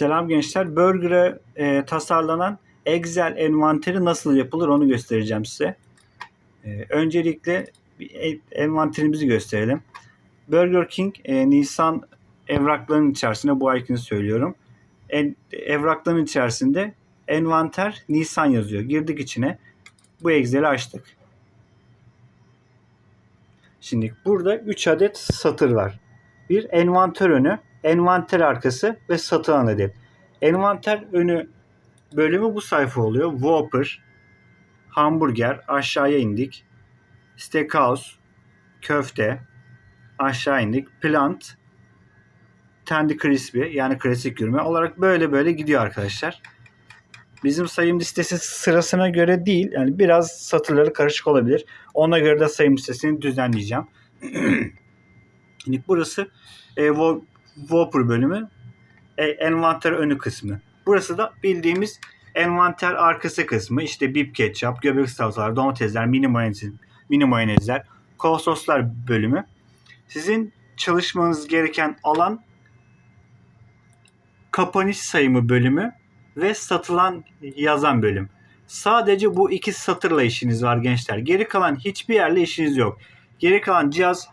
Selam gençler. Burger'e e, tasarlanan Excel envanteri nasıl yapılır onu göstereceğim size. E, öncelikle e- envanterimizi gösterelim. Burger King e, Nisan evraklarının içerisinde bu aykını söylüyorum. En, evrakların içerisinde envanter Nisan yazıyor. Girdik içine. Bu Excel'i açtık. Şimdi burada 3 adet satır var. Bir envanter önü, envanter arkası ve satılan adet. Envanter önü bölümü bu sayfa oluyor. Whopper, hamburger, aşağıya indik. Steakhouse, köfte, aşağı indik. Plant, Tandy Crispy yani klasik gürme olarak böyle böyle gidiyor arkadaşlar. Bizim sayım listesi sırasına göre değil. Yani biraz satırları karışık olabilir. Ona göre de sayım listesini düzenleyeceğim. Şimdi burası e, Whopper bölümü. E, envanter önü kısmı. Burası da bildiğimiz envanter arkası kısmı. İşte bib ketçap, göbek salatalar, domatesler, mini mayonez, mini mayonezler, kol soslar bölümü. Sizin çalışmanız gereken alan kapanış sayımı bölümü ve satılan yazan bölüm. Sadece bu iki satırla işiniz var gençler. Geri kalan hiçbir yerle işiniz yok. Geri kalan cihaz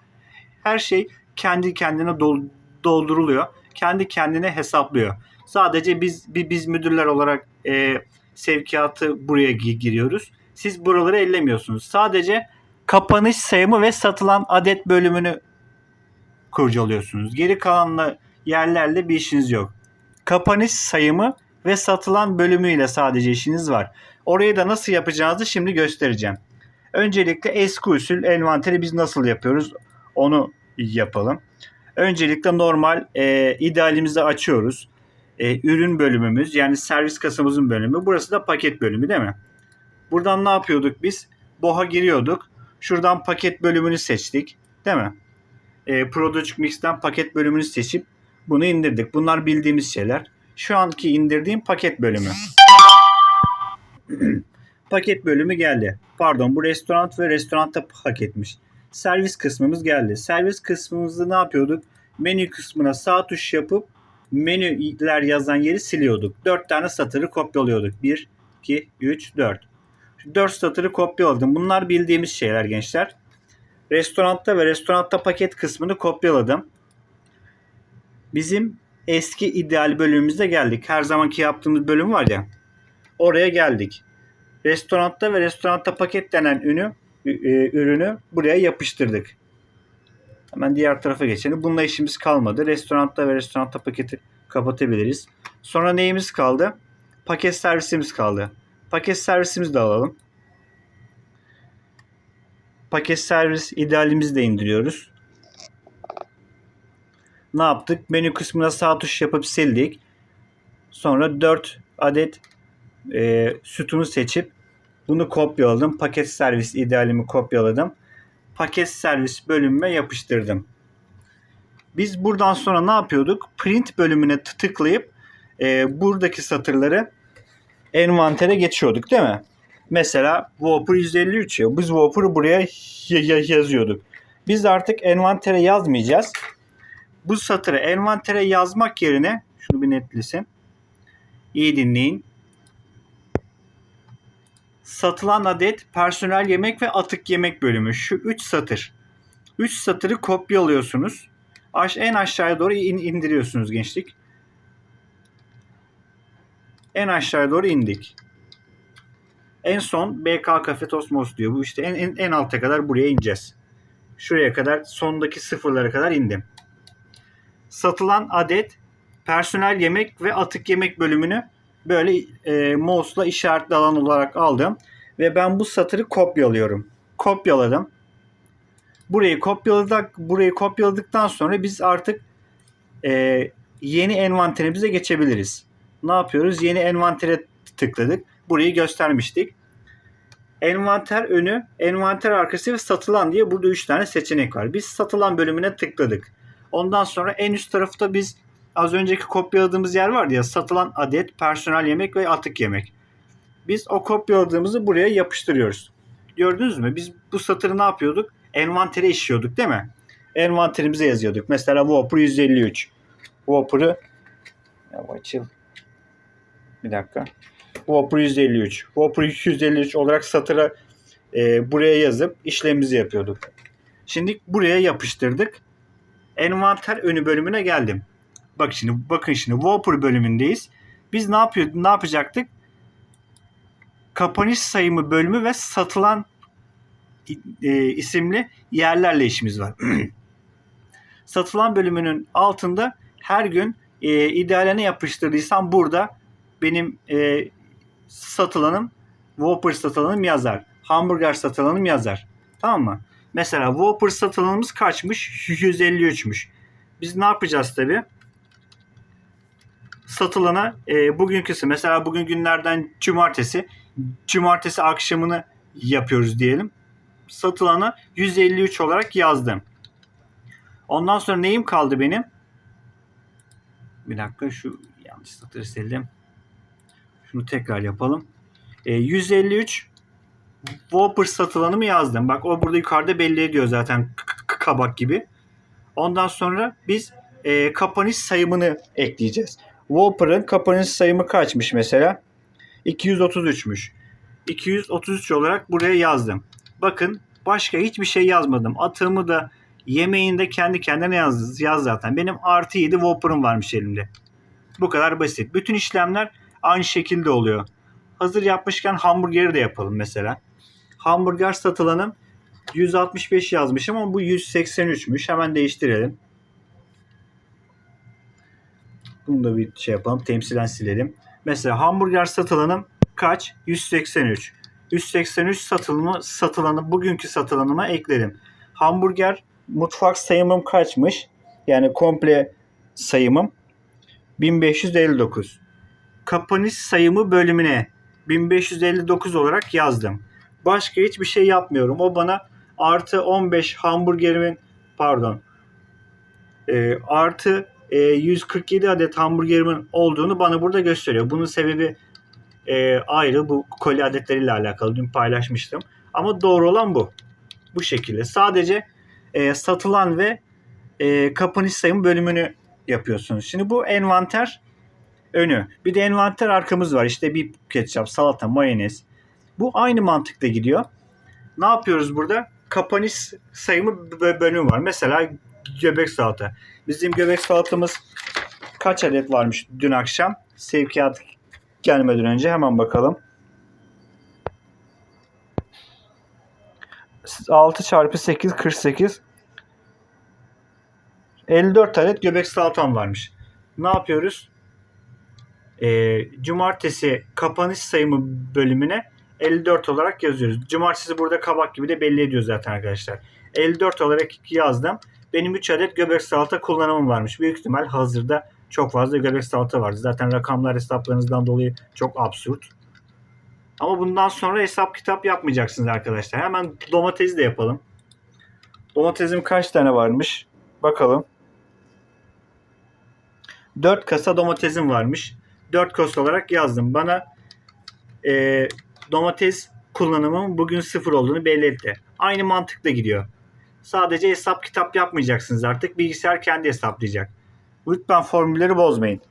her şey kendi kendine dol- dolduruluyor. Kendi kendine hesaplıyor. Sadece biz bi- biz müdürler olarak e, sevkiyatı buraya gi- giriyoruz. Siz buraları ellemiyorsunuz. Sadece kapanış sayımı ve satılan adet bölümünü kurcalıyorsunuz. Geri kalanla yerlerle bir işiniz yok. Kapanış sayımı ve satılan bölümüyle sadece işiniz var. Orayı da nasıl yapacağınızı şimdi göstereceğim. Öncelikle eski usul envanteri biz nasıl yapıyoruz onu yapalım. Öncelikle normal e, idealimizi açıyoruz. E, ürün bölümümüz yani servis kasamızın bölümü. Burası da paket bölümü değil mi? Buradan ne yapıyorduk biz? BOH'a giriyorduk. Şuradan paket bölümünü seçtik. Değil mi? E, Product Mix'ten paket bölümünü seçip bunu indirdik. Bunlar bildiğimiz şeyler. Şu anki indirdiğim paket bölümü. paket bölümü geldi. Pardon bu restoran ve restoranda paketmiş. Servis kısmımız geldi. Servis kısmımızda ne yapıyorduk? Menü kısmına sağ tuş yapıp menüler yazan yeri siliyorduk. 4 tane satırı kopyalıyorduk. 1, 2, 3, 4. 4 satırı kopyaladım. Bunlar bildiğimiz şeyler gençler. Restoranda ve restoranda paket kısmını kopyaladım. Bizim eski ideal bölümümüze geldik. Her zamanki yaptığımız bölüm var ya. Oraya geldik. Restoranda ve restoranda paket denen ünü, ürünü buraya yapıştırdık. Hemen diğer tarafa geçelim. Bununla işimiz kalmadı. Restoranda ve restoranda paketi kapatabiliriz. Sonra neyimiz kaldı? Paket servisimiz kaldı. Paket servisimizi de alalım. Paket servis idealimizi de indiriyoruz. Ne yaptık? Menü kısmına sağ tuş yapıp sildik. Sonra 4 adet e, sütunu seçip bunu kopyaladım. Paket servis idealimi kopyaladım. Paket servis bölümüme yapıştırdım. Biz buradan sonra ne yapıyorduk? Print bölümüne tıklayıp e, buradaki satırları envantere geçiyorduk değil mi? Mesela Whopper 153 ya. Biz Whopper'ı buraya yazıyorduk. Biz artık envantere yazmayacağız. Bu satırı envantere yazmak yerine şunu bir netlesin. İyi dinleyin. Satılan adet personel yemek ve atık yemek bölümü. Şu 3 satır. 3 satırı kopyalıyorsunuz. Aş en aşağıya doğru in- indiriyorsunuz gençlik. En aşağıya doğru indik. En son BK Cafe Tosmos diyor. Bu işte en, en, en alta kadar buraya ineceğiz. Şuraya kadar sondaki sıfırlara kadar indim. Satılan adet personel yemek ve atık yemek bölümünü böyle e, mouse'la işaretli alan olarak aldım. Ve ben bu satırı kopyalıyorum. Kopyaladım. Burayı kopyaladık. Burayı kopyaladıktan sonra biz artık e, yeni envanterimize geçebiliriz. Ne yapıyoruz? Yeni envantere tıkladık. Burayı göstermiştik. Envanter önü, envanter arkası ve satılan diye burada 3 tane seçenek var. Biz satılan bölümüne tıkladık. Ondan sonra en üst tarafta biz az önceki kopyaladığımız yer vardı ya satılan adet, personel yemek ve atık yemek. Biz o kopyaladığımızı buraya yapıştırıyoruz. Gördünüz mü? Biz bu satırı ne yapıyorduk? Envantere işliyorduk değil mi? Envanterimize yazıyorduk. Mesela Whopper 153. Whopper'ı ya açıl. Bir dakika. Whopper 153. Whopper 253 olarak satıra e, buraya yazıp işlemimizi yapıyorduk. Şimdi buraya yapıştırdık. Envanter önü bölümüne geldim. Bak şimdi bakın şimdi Whopper bölümündeyiz. Biz ne yapıyor ne yapacaktık? Kapanış sayımı bölümü ve satılan e, isimli yerlerle işimiz var. satılan bölümünün altında her gün e, idealene yapıştırdıysam burada benim e, satılanım Whopper satılanım yazar. Hamburger satılanım yazar. Tamam mı? Mesela Whopper satılanımız kaçmış? 153'müş. Biz ne yapacağız tabi? Satılana e, bugünküsü mesela bugün günlerden cumartesi cumartesi akşamını yapıyoruz diyelim. Satılana 153 olarak yazdım. Ondan sonra neyim kaldı benim? Bir dakika şu yanlış satırı sildim. Şunu tekrar yapalım. E, 153 Whopper satılanımı yazdım. Bak o burada yukarıda belli ediyor zaten kabak gibi. Ondan sonra biz e, kapanış sayımını ekleyeceğiz. Whopper'ın kapanış sayımı kaçmış mesela? 233'müş. 233 olarak buraya yazdım. Bakın başka hiçbir şey yazmadım. Atığımı da yemeğini de kendi kendine yaz, yaz zaten. Benim artı 7 Whopper'ım varmış elimde. Bu kadar basit. Bütün işlemler aynı şekilde oluyor. Hazır yapmışken hamburgeri de yapalım mesela. Hamburger satılanım 165 yazmışım ama bu 183'müş. Hemen değiştirelim. Bunu da bir şey yapalım. Temsilen silelim. Mesela hamburger satılanım kaç? 183. 183 satılımı satılanı bugünkü satılanıma ekledim. Hamburger mutfak sayımım kaçmış? Yani komple sayımım 1559. Kapanış sayımı bölümüne 1559 olarak yazdım. Başka hiçbir şey yapmıyorum. O bana artı 15 hamburgerimin pardon e, artı e, 147 adet hamburgerimin olduğunu bana burada gösteriyor. Bunun sebebi e, ayrı bu koli adetleriyle alakalı. Dün paylaşmıştım. Ama doğru olan bu. Bu şekilde. Sadece e, satılan ve e, kapanış sayım bölümünü yapıyorsunuz. Şimdi bu envanter önü. Bir de envanter arkamız var. İşte bir ketçap, salata, mayonez. Bu aynı mantıkta gidiyor. Ne yapıyoruz burada? Kapanış sayımı bö- bölümü var. Mesela göbek salata. Bizim göbek salatamız kaç adet varmış dün akşam? Sevkiyat gelmeden önce hemen bakalım. 6 çarpı 8 48 54 adet göbek salatam varmış. Ne yapıyoruz? Ee, cumartesi kapanış sayımı bölümüne 54 olarak yazıyoruz. Cumartesi burada kabak gibi de belli ediyor zaten arkadaşlar. 54 olarak yazdım. Benim 3 adet göbek salata kullanımım varmış. Büyük ihtimal hazırda çok fazla göbek salata vardı. Zaten rakamlar hesaplarınızdan dolayı çok absürt. Ama bundan sonra hesap kitap yapmayacaksınız arkadaşlar. Hemen domatesi de yapalım. Domatesim kaç tane varmış? Bakalım. 4 kasa domatesim varmış. 4 kasa olarak yazdım. Bana e, domates kullanımım bugün sıfır olduğunu belli etti. Aynı mantıkla gidiyor. Sadece hesap kitap yapmayacaksınız artık. Bilgisayar kendi hesaplayacak. Lütfen formülleri bozmayın.